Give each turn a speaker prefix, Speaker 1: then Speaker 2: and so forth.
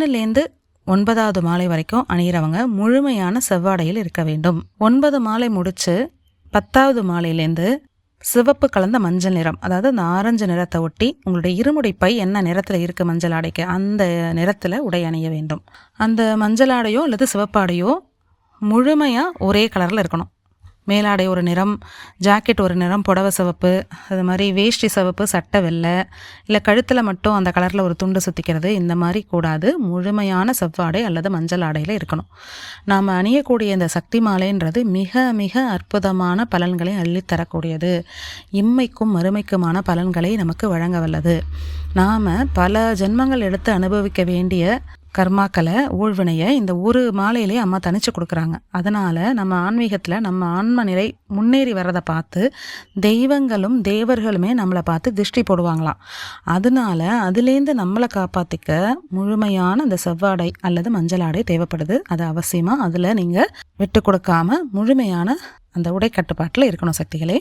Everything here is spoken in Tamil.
Speaker 1: ஒன்றுலேருந்து ஒன்பதாவது மாலை வரைக்கும் அணியிறவங்க முழுமையான செவ்வாடையில் இருக்க வேண்டும். ஒன்பது மாலை முடித்து பத்தாவது மாலையிலேருந்து சிவப்பு கலந்த மஞ்சள் நிறம் அதாவது அந்த ஆரஞ்சு நிறத்தை ஒட்டி உங்களுடைய இருமுடி பை என்ன நிறத்தில் இருக்குது மஞ்சள் ஆடைக்கு அந்த நிறத்தில் உடை அணிய வேண்டும். அந்த மஞ்சள் ஆடையோ அல்லது சிவப்பாடையோ முழுமையாக ஒரே கலரில் இருக்கணும். மேலாடை ஒரு நிறம் ஜாக்கெட் ஒரு நிறம் புடவை சிவப்பு அது மாதிரி வேஷ்டி சிவப்பு சட்டை வெள்ளை இல்லை கழுத்தில் மட்டும் அந்த கலரில் ஒரு துண்டு சுற்றிக்கிறது இந்த மாதிரி கூடாது. முழுமையான செவ்வாடை அல்லது மஞ்சள் ஆடையில் இருக்கணும். நாம் அணியக்கூடிய இந்த சக்தி மாலைன்றது மிக மிக அற்புதமான பலன்களை அள்ளித்தரக்கூடியது இம்மைக்கும் மறுமைக்குமான பலன்களை நமக்கு வழங்க வல்லது. நாம் பல ஜென்மங்கள் எடுத்து அனுபவிக்க வேண்டிய கர்மாக்களை ஊழ்வினையை இந்த ஒரு மாலையிலே அம்மா தனிச்சு கொடுக்குறாங்க. அதனால் நம்ம ஆன்மீகத்தில் நம்ம ஆன்ம நிலை முன்னேறி வர்றதை பார்த்து தெய்வங்களும் தேவர்களுமே நம்மளை பார்த்து திருஷ்டி போடுவாங்களாம். அதனால அதுலேருந்து நம்மளை காப்பாற்றிக்க முழுமையான அந்த செவ்வாடை அல்லது மஞ்சள் ஆடை தேவைப்படுது. அது அவசியமாக அதில் நீங்கள் விட்டு கொடுக்காம முழுமையான அந்த உடை கட்டுப்பாட்டில் இருக்கணும் சக்திகளே.